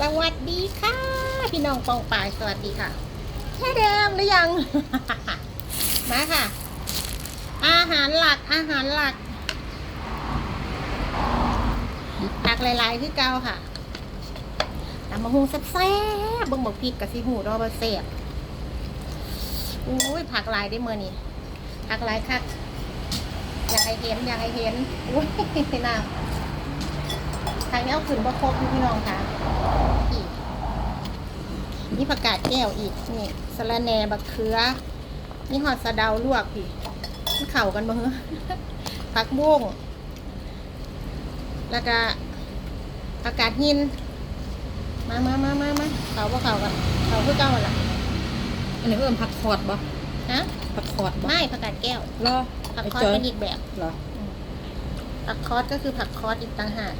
สวัสดีค่ะ พี่น้องปองปายสวัสดีค่ะ แค่เดิมหรือยัง มาค่ะ อาหารหลักอาหารหลักตักหลายๆคือเก่าค่ะตำมะฮุงแซ่บๆเบิ่งบอกพริกกับซีหูดอบะเสียบอุ้ยผักหลายได้เมื่อนี่ผักหลายคักอยากให้เห็นอยากให้เห็นอุ้ยน้ำ ทางนี้เอาขึ้นบะครบอยู่พี่น้องค่ะอีกนี่ผักกาดแก้วอีกนี่สะระแหน่บักเขือนี่หอดสะเดาลวกพี่มันเข่ากันบ่เหรอผักบุ้งแล้วก็ผักกาดหินมามามามามาเข่าบ่เข่ากันเข่าคือเก่าหั่นล่ะอันนี้เพิ่มผักคอดบ่ฮะผักคอดบ่ไม่ผักกาดแก้วรอผักไอ้คอสจอยเป็นอีกแบบเหรอผักคอสก็คือผักคอสอีกต่างหาก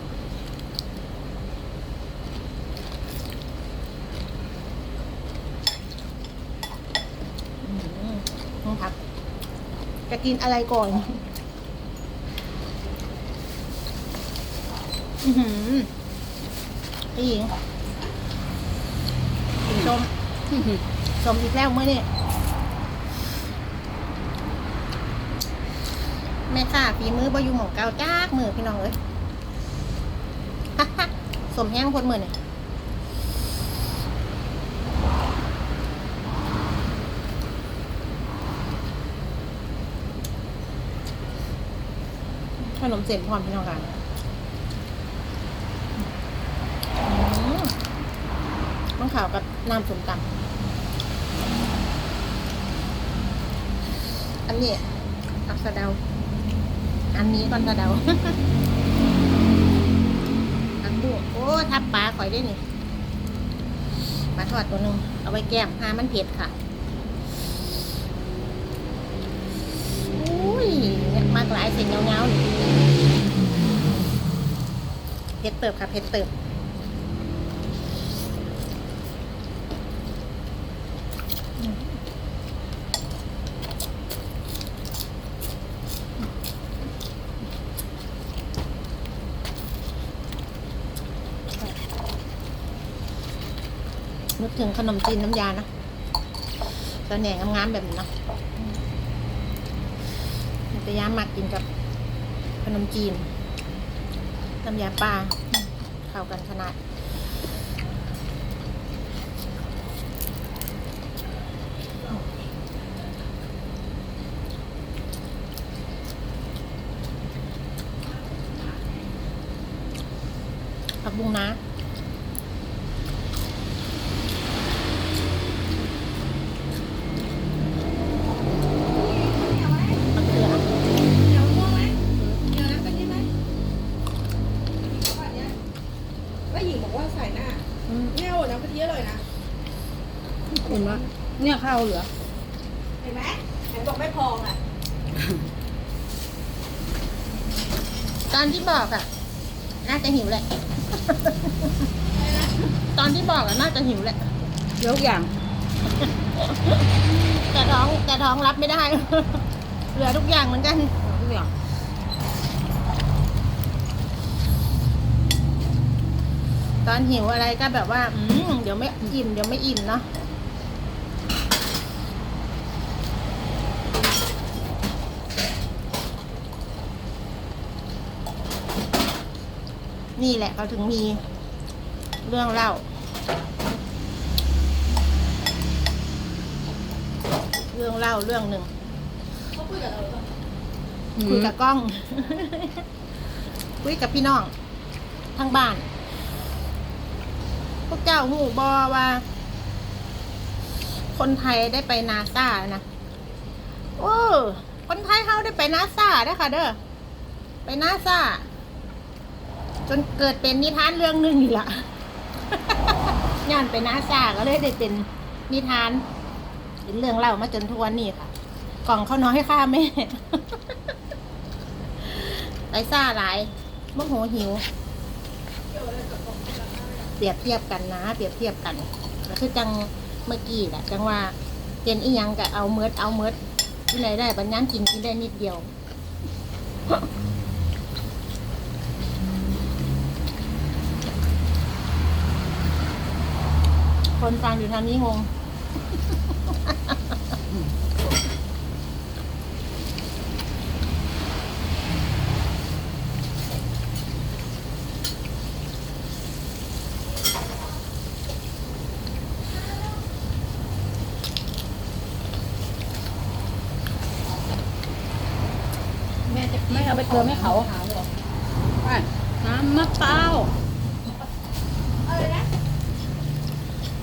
อืมต้องผัก จะ กินอะไรก่อน อือหือพี่หญิงชมชมอีกแล้วเมื่อนี่แม่ค่ะฝีมือบอยู่หมองเกาจ้ากมือพี่น้องเอ้ยสมแห้งพดมือเนี่ย ขนมเส้นพร้อมพี่น้องกันต้องข่าวกับน้ำสมตำอันนี้อักสะเดา อันนี้ก่อนสะเดา อันบุ้โอ้ทับปลาข่อยได้นี่ปลาทอดตัวหนึ่งเอาไว้แก้มหามันเผ็ดค่ะ อุ้ยมากหลายเส้นเงาๆนี่เผ็ดเติบค่ะเผ็ดเติบนึกถึงขนมจีนน้ำยานะตะแหน่งงามๆแบบนี้เนาะ มันจะย้ำมักกินกับขนมจีนน้ำยาปลาเข้ากันขนาดผักบุ้งนะ ว่าหญิงบอกว่าใส่หน้าอืมเนี่ยโอ้น้ำกะทิอร่อยนะ เห็นว่าเนี่ยข้าวเหลือ เห็นไหมเห็นบอกไม่พออะตอนที่บอกอะน่าจะหิวแหละ ตอนที่บอกอะน่าจะหิวแหละเยอะทุกอย่าง แต่ท้องแต่ท้องรับไม่ได้ เหลือทุกอย่างเหมือนกัน ทุกอย่าง ตอนหิวอะไรก็แบบว่า อืมเดี๋ยวไม่อิ่มเดี๋ยวไม่อิ่มเนาะนี่แหละเขาถึงมีเรื่องเล่า เรื่องเล่าเรื่องหนึ่งเขาคุยกับเราหรือเปล่าคุยกับกล้อง คุยกับพี่น้องทางบ้านพ วกเจ้าหูบอว่า คนไทยได้ไปนาซานะโอ้คนไทยเขาได้ไปนาซาเด้ค่ะ เด้อไปนาซาจนเกิดเป็นนิทานเรื่องหนึ่งนี่ละย้อนไปนาซาก็เลยได้เป็นนิทานเป็นเรื่องเล่ามาจนทุกวันนี้ค่ะ กล่องเขาน้อยค่าแม่ไปซาหลายโมโหหิว เปรียบเทียบกันนะ เปรียบเทียบกันก็คือจังเมื่อกี้แหละจังว่าเป็นอีหยังกับเอาเมิดเอาเมิดที่ไหนได้บัญญัติกินกินได้นิดเดียวคนฟังอยู่ทางนี้งง แม่จะไม่เอาไปเติมให้เขาไปน้ำมะพร้าวอะไรนะ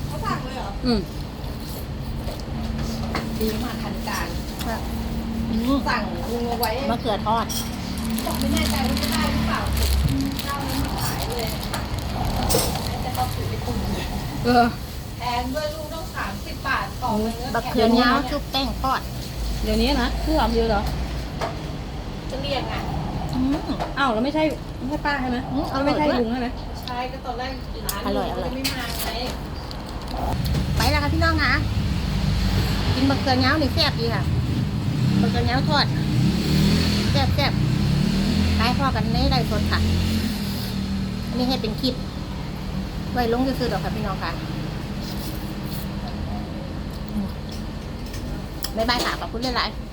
เขาสั่งเลยเหรอ อืมดีมากทันการสั่งลุงเอาไว้มะเขือทอดบอกไม่แน่ใจว่าจะได้หรือเปล่าเจ้านี้มาขายเลยจะต้องถือไปตุ่มเออแพงด้วยลูกต้องสามสิบบาทต่อเนื้อบักเขือยาวชุบแป้งทอดเดี๋ยวนี้นะเครื่องเยอะเหรอ จะเรียกอะ อืมอ้าวแล้วไม่ใช่ไม่ใช่ป้าใช่ไหมอืมอร่อยไม่ใช่ด้วย ลุงใช่ไหม ใช่ก็ตอนแรกร้านอร่อยอร่อย ไม่มาไงไปแล้วค่ะพี่น้องคะกินบักเขือเงาวนี่แซ่บดีค่ะบักเขือเงาวทอดแซ่บแซ่บไปพอกันในไดสดค่ะอันนี้ให้เป็นคลิป ไว้ลงซื้อๆดอกค่ะพี่น้องค่ะอืมบ๊ายบายค่ะขอบคุณหลายๆ